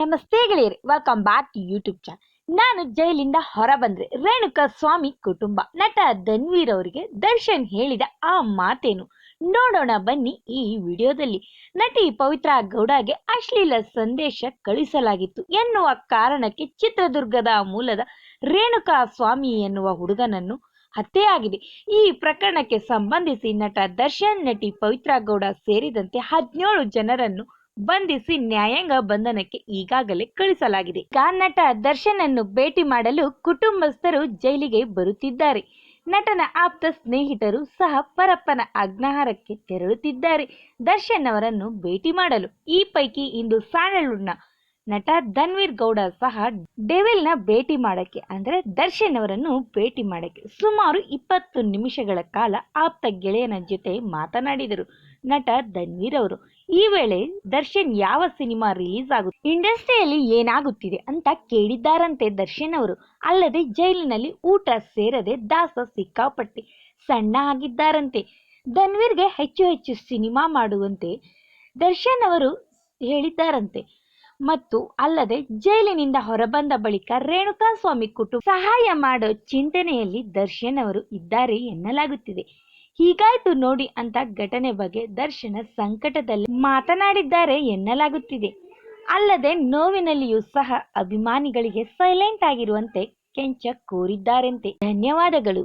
ನಮಸ್ತೆ ಗೆಳೆಯರಿ welcome back to YouTube channel ನಾನು ಜೈಲಿಂದ ಹೊರ ಬಂದ್ರೆ ರೇಣುಕಾ ಸ್ವಾಮಿ ಕುಟುಂಬ ನಟ ಧನ್ವೀರ್ ಅವರಿಗೆ ದರ್ಶನ್ ಹೇಳಿದ ಆ ಮಾತೇನು. ನೋಡೋಣ ಬನ್ನಿ ಈ ವಿಡಿಯೋದಲ್ಲಿ. ನಟಿ ಪವಿತ್ರ ಗೌಡಗೆ ಅಶ್ಲೀಲ ಸಂದೇಶ ಕಳಿಸಲಾಗಿತ್ತು ಎನ್ನುವ ಕಾರಣಕ್ಕೆ ಚಿತ್ರದುರ್ಗದ ಮೂಲದ ರೇಣುಕಾ ಸ್ವಾಮಿ ಎನ್ನುವ ಹುಡುಗನನ್ನು ಹತ್ಯೆಯಾಗಿದೆ. ಈ ಪ್ರಕರಣಕ್ಕೆ ಸಂಬಂಧಿಸಿ ನಟ ದರ್ಶನ್, ನಟಿ ಪವಿತ್ರ ಗೌಡ ಸೇರಿದಂತೆ ಹದಿನೇಳು ಜನರನ್ನು ಬಂಧಿಸಿ ನ್ಯಾಯಾಂಗ ಬಂಧನಕ್ಕೆ ಈಗಾಗಲೇ ಕಳಿಸಲಾಗಿದೆ ಈಗ ನಟ ದರ್ಶನ್ ಅನ್ನು ಭೇಟಿ ಮಾಡಲು ಕುಟುಂಬಸ್ಥರು ಜೈಲಿಗೆ ಬರುತ್ತಿದ್ದಾರೆ. ನಟನ ಆಪ್ತ ಸ್ನೇಹಿತರು ಸಹ ಪರಪ್ಪನ ಅಗ್ನಹಾರಕ್ಕೆ ತೆರಳುತ್ತಿದ್ದಾರೆ. ದರ್ಶನ್ ಅವರನ್ನು ಭೇಟಿ ಮಾಡಲು ಈ ಪೈಕಿ ಇಂದು ಸ್ಯಾಂಡಲ್ವುಡ್ನ ನಟ ಧನ್ವೀರ್ ಗೌಡ ಸಹ ಡೆವಿಲ್ನ ಭೇಟಿ ಮಾಡಕ್ಕೆ, ಅಂದ್ರೆ ದರ್ಶನ್ ಅವರನ್ನು ಭೇಟಿ ಮಾಡಕ್ಕೆ ಸುಮಾರು ಇಪ್ಪತ್ತು ನಿಮಿಷಗಳ ಕಾಲ ಆಪ್ತ ಗೆಳೆಯನ ಜೊತೆ ಮಾತನಾಡಿದರು. ನಟ ಧನ್ವೀರ್ ಅವರು ಈ ವೇಳೆ ದರ್ಶನ್ ಯಾವ ಸಿನಿಮಾ ರಿಲೀಸ್ ಆಗುತ್ತೆ ಇಂಡಸ್ಟ್ರಿಯಲ್ಲಿ ಏನಾಗುತ್ತಿದೆ ಅಂತ ಕೇಳಿದ್ದಾರಂತೆ ದರ್ಶನ್ ಅವರು. ಅಲ್ಲದೆ ಜೈಲಿನಲ್ಲಿ ಊಟ ಸೇರದೆ ದಾಸ ಸಿಕ್ಕಾಪಟ್ಟೆ ಸಣ್ಣ ಆಗಿದ್ದಾರಂತೆ. ಧನ್ವೀರ್ಗೆ ಹೆಚ್ಚು ಹೆಚ್ಚು ಸಿನಿಮಾ ಮಾಡುವಂತೆ ದರ್ಶನ್ ಅವರು ಹೇಳಿದ್ದಾರಂತೆ. ಮತ್ತು ಅಲ್ಲದೆ ಜೈಲಿನಿಂದ ಹೊರಬಂದ ಬಳಿಕ ರೇಣುಕಾ ಸ್ವಾಮಿ ಕುಟುಂಬ ಸಹಾಯ ಮಾಡೋ ಚಿಂತನೆಯಲ್ಲಿ ದರ್ಶನ್ ಅವರು ಇದ್ದಾರೆ ಎನ್ನಲಾಗುತ್ತಿದೆ. ಹೀಗಾಯ್ತು ನೋಡಿ ಅಂತ ಘಟನೆ ಬಗ್ಗೆ ದರ್ಶನ ಸಂಕಟದಲ್ಲಿ ಮಾತನಾಡಿದ್ದಾರೆ ಎನ್ನಲಾಗುತ್ತಿದೆ. ಅಲ್ಲದೆ ನೋವಿನಲ್ಲಿಯೂ ಸಹ ಅಭಿಮಾನಿಗಳಿಗೆ ಸೈಲೆಂಟ್ ಆಗಿರುವಂತೆ ಕೆಂಚ ಕೋರಿದ್ದಾರಂತೆ. ಧನ್ಯವಾದಗಳು.